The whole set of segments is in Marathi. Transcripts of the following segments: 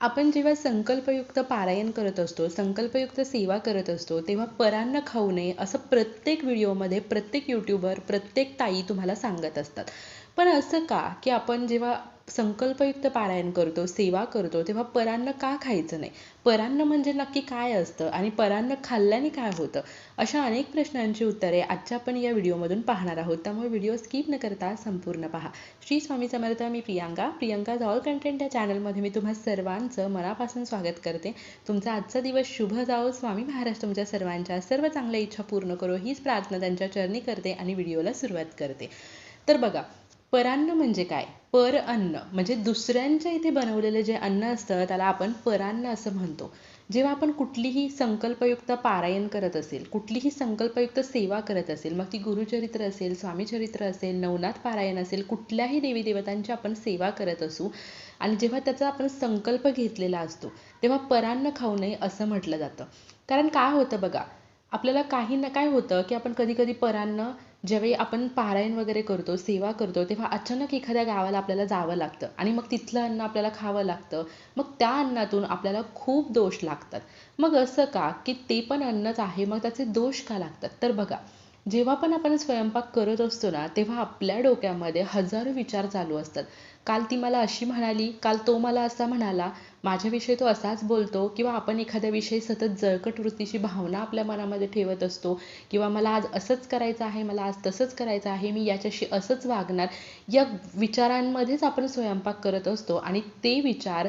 आपण जेव्हा संकल्पयुक्त पारायण करत असतो संकल्पयुक्त सेवा करत असतो तेव्हा परांना खाऊ नये असं प्रत्येक व्हिडिओमध्ये प्रत्येक यूट्यूबर प्रत्येक ताई तुम्हाला सांगत असतात. पण असं का की आपण जेव्हा संकल्पयुक्त पारायण करतो सेवा करतो तेव्हा परान्न का खायचं नाही? परान्न म्हणजे नक्की काय असतं आणि परान्न खाल्ल्याने काय होतं? अशा अनेक प्रश्नांची उत्तरे आजच्या आपण या व्हिडिओमधून पाहणार आहोत. त्यामुळे व्हिडिओ स्किप न करता संपूर्ण पहा. श्री स्वामी समर्थ मी प्रियांका. प्रियांका ऑल कंटेंट या चॅनलमध्ये मी तुम्हा सर्वांचं मनापासून स्वागत करते. तुमचा आजचा दिवस शुभ जाओ स्वामी महाराज तुमच्या सर्वांच्या सर्व चांगल्या इच्छा पूर्ण करो. हीच प्रार्थना त्यांच्या चरणी करते आणि व्हिडिओला सुरुवात करते. तर बघा परान्न म्हणजे काय? पर अन्न. म्हणजे दुसऱ्यांच्या इथे बनवलेलं जे अन्न असतं त्याला आपण परान्न असं म्हणतो. जेव्हा आपण कुठलीही संकल्पयुक्त पारायण करत असेल कुठलीही संकल्पयुक्त सेवा करत असेल मग ती गुरुचरित्र असेल स्वामीचरित्र असेल नवनाथ पारायण असेल कुठल्याही देवी देवतांची आपण सेवा करत असू आणि जेव्हा त्याचा आपण संकल्प घेतलेला असतो तेव्हा परान्न खाऊ नये असं म्हटलं जातं. कारण काय होतं बघा? आपल्याला काही ना काय होतं की आपण कधी कधी परान्न ज्यावेळी आपण पारायण वगैरे करतो सेवा करतो तेव्हा अचानक एखाद्या गावाला आपल्याला जावं लागतं. आणि मग तिथलं अन्न आपल्याला खावं लागतं. मग त्या अन्नातून आपल्याला खूप दोष लागतात. मग असं का? की ते पण अन्नच आहे मग त्याचे दोष का लागतात? तर बघा जेव्हा पण आपण स्वयंपाक करत असतो ना तेव्हा आपल्या डोक्यामध्ये हजारो विचार चालू असतात. काल ती मला अशी म्हणाली काल तो मला असा म्हणाला माझ्याविषयी तो असाच बोलतो किंवा आपण एखाद्याविषयी सतत जळकट वृत्तीची भावना आपल्या मनामध्ये ठेवत असतो किंवा मला आज असंच करायचं आहे मला आज तसंच करायचं आहे मी याच्याशी असंच वागणार या विचारांमध्येच आपण स्वयंपाक करत असतो आणि ते विचार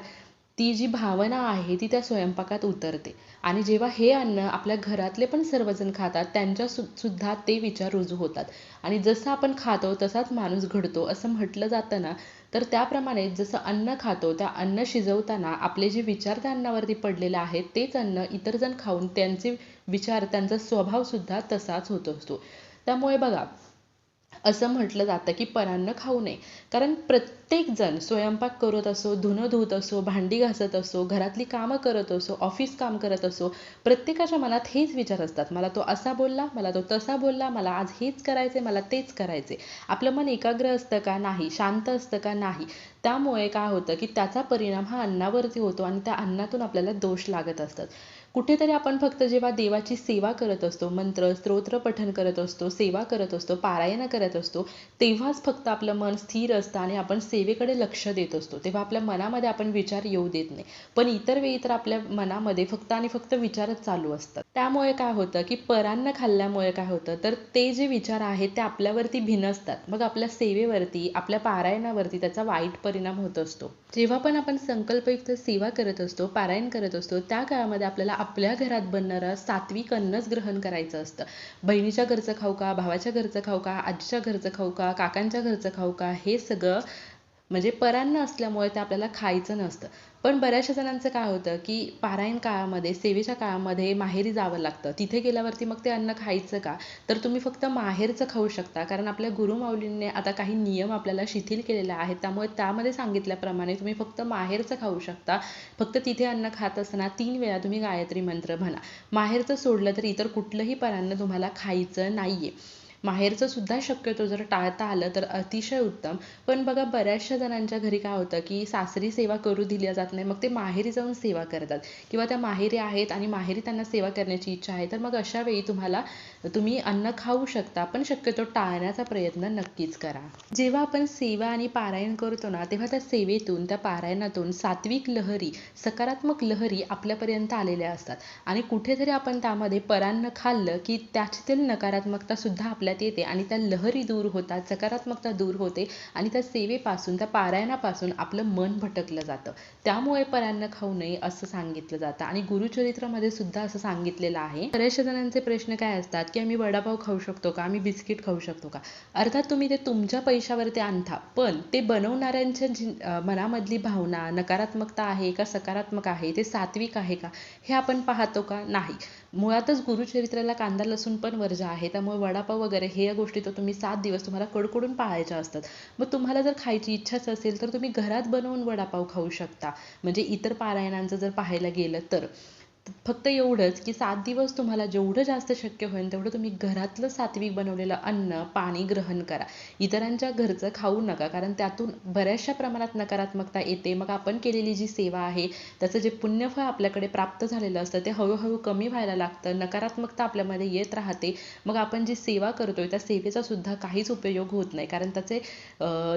ती जी भावना आहे ती त्या स्वयंपाकात उतरते. आणि जेव्हा हे अन्न आपल्या घरातले पण सर्वजण खातात त्यांच्या सु सुद्धा ते विचार रुजू होतात. आणि जसं आपण खातो तसाच माणूस घडतो असं म्हटलं जातं ना तर त्याप्रमाणे जसं अन्न खातो त्या अन्न शिजवताना आपले जे विचार त्या अन्नावरती पडलेले आहेत तेच अन्न इतर जण खाऊन त्यांचे विचार त्यांचा स्वभावसुद्धा तसाच होत असतो. त्यामुळे बघा असं म्हटलं जातं की परान्न खाऊ नये. कारण प्रत्येक जण स्वयंपाक करत असो धुणं धुत असो भांडी घासत असो घरातली कामं करत असो ऑफिस काम करत असो प्रत्येकाच्या मनात हेच विचार असतात. मला तो असा बोलला मला तो तसा बोलला मला आज हेच करायचे मला तेच करायचे आपलं मन एकाग्र असतं का नाही शांत असतं का नाही त्यामुळे काय होतं की त्याचा परिणाम हा अन्नावरती होतो आणि त्या अन्नातून आपल्याला दोष लागत असतात. कुठेतरी आपण फक्त जेव्हा देवाची सेवा करत असतो मंत्र स्तोत्र पठन करत असतो सेवा करत असतो पारायण करत असतो तेव्हाच फक्त आपलं मन स्थिर असतं आणि आपण सेवेकडे लक्ष देत असतो. तेव्हा आपल्या मनामध्ये आपण विचार येऊ देत नाही. पण इतर वेळी तर आपल्या मनामध्ये फक्त आणि फक्त विचारच चालू असतात. त्यामुळे काय होतं की परान्न खाल्ल्यामुळे काय होतं? तर ते जे विचार आहेत ते आपल्यावरती भिनसतात मग आपल्या सेवेवरती आपल्या पारायणावरती त्याचा वाईट परिणाम होत असतो. जेव्हा पण आपण संकल्पयुक्त सेवा करत असतो पारायण करत असतो त्या काळामध्ये आपल्याला आपल्या घरात बनणारं सात्विक अन्नच ग्रहण करायचं असतं. बहिणीच्या घरचं खाऊ का भावाच्या घरचं खाऊ का आजीच्या घरचं खाऊ का काकांच्या घरचं खाऊ का हे सगळं म्हणजे परान्न असल्यामुळे ते आपल्याला खायचं नसतं. पण बऱ्याचशा जणांचं काय होतं की पारायण काळामध्ये सेवेच्या काळामध्ये माहेरी जावं लागतं. तिथे गेल्यावरती मग ते अन्न खायचं का? तर तुम्ही फक्त माहेरचं खाऊ शकता. कारण आपल्या गुरुमाऊलींनी आता काही नियम आपल्याला शिथिल केलेले आहेत. त्यामुळे त्यामध्ये सांगितल्याप्रमाणे तुम्ही फक्त माहेरचं खाऊ शकता. फक्त तिथे अन्न खात असताना तीन वेळा तुम्ही गायत्री मंत्र म्हणा. माहेरचं सोडलं तर इतर कुठलंही परान्न तुम्हाला खायचं नाही आहे माहेरचं सुद्धा शक्यतो जर टाळता आलं तर अतिशय उत्तम. पण बघा बऱ्याचशा जणांच्या घरी काय होतं की सासरी सेवा करू दिल्या जात नाही मग ते माहेरी जाऊन सेवा करतात. किंवा त्या माहेरी आहेत आणि माहेरी त्यांना सेवा करण्याची इच्छा आहे तर मग अशा वेळी तुम्हाला तुम्ही अन्न खाऊ शकता पण शक्यतो टाळण्याचा प्रयत्न नक्कीच करा. जेव्हा आपण सेवा आणि पारायण करतो ना तेव्हा त्या सेवेतून त्या पारायणातून सात्विक लहरी सकारात्मक लहरी आपल्यापर्यंत आलेल्या असतात. आणि कुठेतरी आपण त्यामध्ये परान्न खाल्लं की त्याच्यातील नकारात्मकता सुद्धा आपल्या आपल्यात येते आणि त्या लहरी दूर होतात सकारात्मकता दूर होते आणि त्या सेवेपासून त्या पारायणापासून आपलं मन भटकलं जातं. त्यामुळे परान्न खाऊ नये असं सांगितलं जातं आणि गुरुचरित्रामध्ये सुद्धा असं सांगितलेलं आहे. बऱ्याचशा जणांचे प्रश्न काय असतात की आम्ही वडापाव खाऊ शकतो का? आम्ही बिस्किट खाऊ शकतो का? अर्थात तुम्ही ते तुमच्या पैशावरती आणता पण ते बनवणाऱ्यांच्या मनामधली भावना नकारात्मकता आहे का सकारात्मक आहे? ते सात्विक आहे का? हे आपण पाहतो का? नाही. मुळातच गुरुचरित्राला कांदा लसूण पण वर्ज आहे. त्यामुळे वडापाव वगैरे हे या गोष्टी तर तुम्ही सात दिवस तुम्हाला कडकडून पाळायच्या असतात. मग तुम्हाला जर खायची इच्छाच असेल तर तुम्ही घरात बनवून वडापाव खाऊ शकता. म्हणजे इतर पारायणांचं जर पाहायला गेलं तर. फक्त एवढंच की सात दिवस तुम्हाला जेवढं जास्त शक्य होईल तेवढं तुम्ही घरातलं सात्विक बनवलेलं अन्न पाणी ग्रहण करा. इतरांच्या घरचं खाऊ नका कारण त्यातून बऱ्याचशा प्रमाणात नकारात्मकता येते. मग आपण केलेली जी सेवा आहे त्याचं जे पुण्यफळ आपल्याकडे प्राप्त झालेलं असतं ते हळूहळू कमी व्हायला लागतं नकारात्मकता आपल्यामध्ये येत राहते. मग आपण जी सेवा करतोय त्या सेवेचा सुद्धा काहीच उपयोग होत नाही कारण त्याचे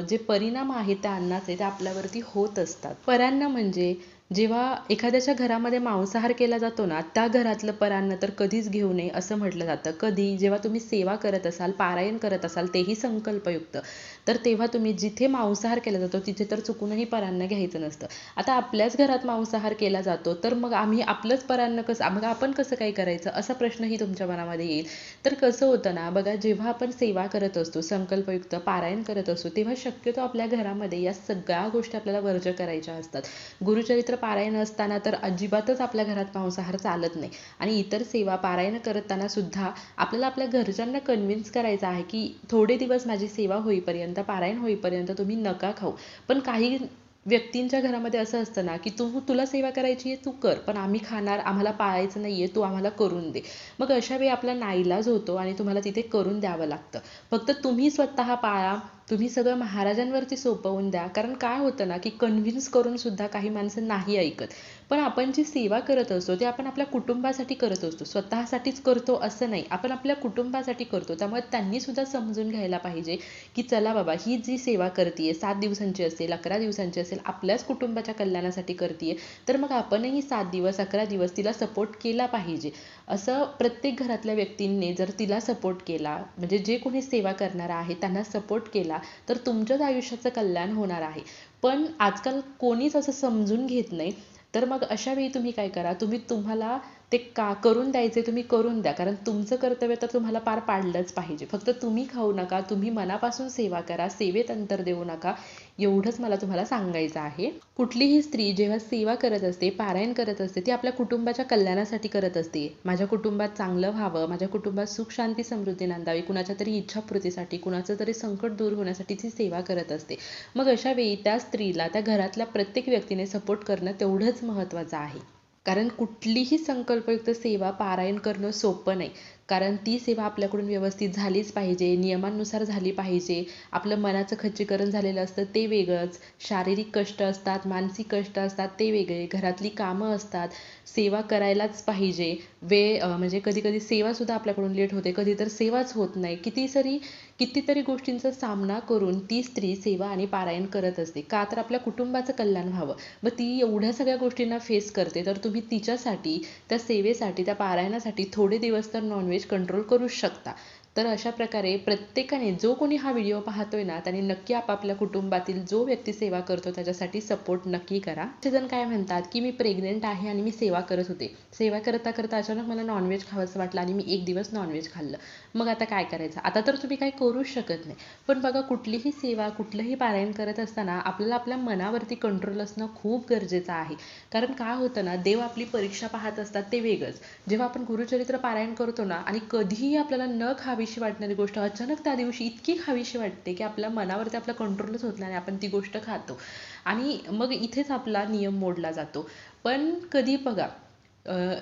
जे परिणाम आहेत त्या अन्नाचे ते आपल्यावरती होत असतात. परान्न म्हणजे जेव्हा एखाद्याच्या घरामध्ये मांसाहार केला जातो ना त्या घरातलं परान्न तर कधीच घेऊ नये असं म्हटलं जातं. कधी? जेव्हा तुम्ही सेवा करत असाल पारायण करत असाल तेही संकल्पयुक्त. तर तेव्हा तुम्ही जिथे मांसाहार केला जातो तिथे तर चुकूनही परान्न घ्यायचं नसतं. आता आपल्याच घरात मांसाहार केला जातो तर मग आम्ही आपलंच परान्न कसं मग आपण कसं काय करायचं? असा प्रश्नही तुमच्या मनामध्ये येईल. तर कसं होतं ना बघा जेव्हा आपण सेवा करत असतो संकल्पयुक्त पारायण करत असतो तेव्हा शक्यतो आपल्या घरामध्ये या सगळ्या गोष्टी आपल्याला वर्ज करायच्या असतात. गुरुचरित्र पारायण असताना तर अजिबातच आपल्या घरात मांसाहार चालत नाही. आणि इतर सेवा पारायण करताना सुद्धा आपल्याला आपल्या घरच्यांना कन्व्हिन्स करायचं आहे की थोडे दिवस माझी सेवा होईपर्यंत पारायण होईपर्यंत तुम्ही नका खाऊ. पण काही व्यक्तींच्या घरामध्ये असं असतं ना की तू तुला सेवा करायची आहे तू कर. पण आम्ही खाणार आम्हाला पाळायचं नाही आहे तू आम्हाला करून दे. मग अशा वेळी आपला नाईलाज होतो आणि तुम्हाला तिथे करून द्यावं लागतं. फक्त तुम्ही स्वतः पाळा तुम्ही सगळं महाराजांवरती सोपवून द्या. कारण काय होतं ना की कन्व्हिन्स करून सुद्धा काही माणसं नाही ऐकत. पण आपण जी सेवा करत असतो ते आपण आपल्या कुटुंबासाठी करत असतो. स्वतःसाठीच करतो असं नाही. आपण आपल्या कुटुंबासाठी करतो. त्यामुळे त्यांनी सुद्धा समजून घ्यायला पाहिजे की चला बाबा ही जी सेवा करते सात दिवसांची असेल अकरा दिवसांची असेल आपल्याच कुटुंबाच्या कल्याणासाठी करते तर मग आपणही सात दिवस अकरा दिवस तिला सपोर्ट केला पाहिजे. असं प्रत्येक घरातल्या व्यक्तींनी जर तिला सपोर्ट केला म्हणजे जे कोणी सेवा करणार आहे त्यांना सपोर्ट केला तर तुमच्याच आयुष्याचं कल्याण होणार आहे. पण आजकाल कोणीच असं समजून घेत नाही. तर मग अशा वेळी तुम्ही काय करा? तुम्ही तुम्हाला ते का करून द्यायचे तुम्ही करून द्या. कारण तुमचं कर्तव्य तर तुम्हाला पार पाडलंच पाहिजे. फक्त तुम्ही खाऊ नका तुम्ही मनापासून सेवा करा सेवेत अंतर देऊ नका एवढंच मला तुम्हाला सांगायचं आहे. कुठलीही स्त्री जेव्हा सेवा करत असते पारायण करत असते ती आपल्या कुटुंबाच्या कल्याणासाठी करत असते. माझ्या कुटुंबात चांगलं व्हावं माझ्या कुटुंबात सुख शांती समृद्धी नांदावी कुणाच्या तरी इच्छापूर्तीसाठी कुणाचं तरी संकट दूर होण्यासाठी ती सेवा करत असते. मग अशा वेळी त्या स्त्रीला त्या घरातल्या प्रत्येक व्यक्तीने सपोर्ट करणं तेवढंच महत्त्वाचं आहे. कारण कुठलीही संकल्पयुक्त सेवा पारायण करणं सोपं नाही. कारण ती सेवा आपल्याकडून व्यवस्थित झालीच पाहिजे नियमानुसार झाली पाहिजे. आपलं मनाचं खच्चीकरण झालेलं असतं ते वेगळंच. शारीरिक कष्ट असतात मानसिक कष्ट असतात ते वेगळे. घरातली कामं असतात सेवा करायलाच पाहिजे. वेळ म्हणजे कधी कधी सेवासुद्धा आपल्याकडून लेट होते कधी तर सेवाच होत नाही. किती सरी कितीतरी गोष्टींचा सामना करून ती स्त्री सेवा आणि पारायण करत असते. का तर आपल्या कुटुंबाचं कल्याण व्हावं. मग ती एवढ्या सगळ्या गोष्टींना फेस करते. तर तुम्ही तिच्यासाठी त्या सेवेसाठी त्या पारायणासाठी थोडे दिवस तर नॉनव्हेज कंट्रोल करू शकता. तर अशा प्रकारे प्रत्येकाने जो कोणी हा व्हिडिओ पाहतोय ना त्याने नक्की आपापल्या कुटुंबातील जो व्यक्ती सेवा करतो त्याच्यासाठी सपोर्ट नक्की करा. जण काय म्हणतात की मी प्रेग्नेंट आहे आणि मी सेवा करत होते. सेवा करता करता अचानक मला नॉनव्हेज खावंसं वाटलं आणि मी एक दिवस नॉनव्हेज खाल्लं. मग आता काय करायचं? आता तर तुम्ही काही करूच शकत नाही. पण बघा कुठलीही सेवा कुठलंही पारायण करत असताना आपल्याला आपल्या मनावरती कंट्रोल असणं खूप गरजेचं आहे. कारण काय होतं ना देव आपली परीक्षा पाहत असतात ते वेगळंच. जेव्हा आपण गुरुचरित्र पारायण करतो ना आणि कधीही आपल्याला न खावे खावीशी वाटणारी गोष्ट. अचानक त्या दिवशी इतकी खावीशी वाटते की आपल्या मनावरती आपला कंट्रोलच होत नाही. आपण ती गोष्ट खातो. आणि मग इथेच आपला नियम मोडला जातो. पण कधी बघा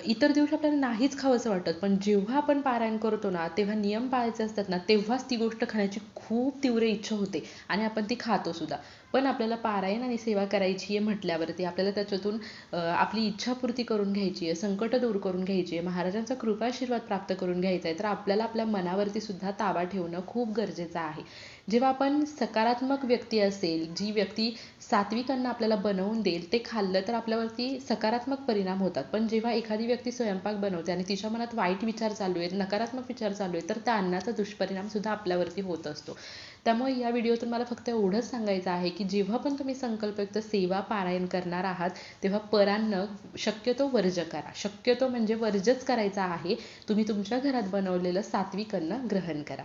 इतर दिवशी आपल्याला नाहीच खावंसं वाटत. पण जेव्हा आपण पारायण करतो ना तेव्हा नियम पाळायचे असतात ना तेव्हाच ती गोष्ट खाण्याची खूप तीव्र इच्छा होते. आणि आपण ती खातो सुद्धा. पण आपल्याला पारायण आणि सेवा करायची आहे म्हटल्यावरती आपल्याला त्याच्यातून आपली इच्छापूर्ती करून घ्यायची आहे संकट दूर करून घ्यायची आहे महाराजांचा कृपाशीर्वाद प्राप्त करून घ्यायचा आहे तर आपल्याला आपल्या मनावरती सुद्धा ताबा ठेवणं खूप गरजेचं आहे. जेव्हा आपण सकारात्मक व्यक्ती असेल जी व्यक्ती सात्विकांना आपल्याला बनवून देईल ते खाल्लं तर आपल्यावरती सकारात्मक परिणाम होतात. पण जेव्हा एखादी व्यक्ती स्वयंपाक बनवते आणि तिच्या मनात वाईट विचार चालू आहेत नकारात्मक विचार चालू आहेत तर त्या अन्नाचा दुष्परिणाम सुद्धा आपल्यावरती होत असतो. त्यामुळे या व्हिडिओतून मला फक्त एवढंच सांगायचं आहे की जेव्हा पण तुम्ही संकल्पयुक्त सेवा पारायण करणार आहात तेव्हा परान्न शक्यतो वर्ज करा. शक्यतो म्हणजे वर्जच करायचा आहे. तुम्ही तुमच्या घरात बनवलेलं सात्विक अन्न ग्रहण करा.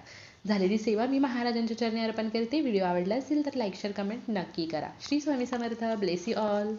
झालेली सेवा मी महाराजांच्या चरणी अर्पण करते. व्हिडिओ आवडला असेल तर लाईक शेअर कमेंट नक्की करा. Shri Swami Samarth. Bless you all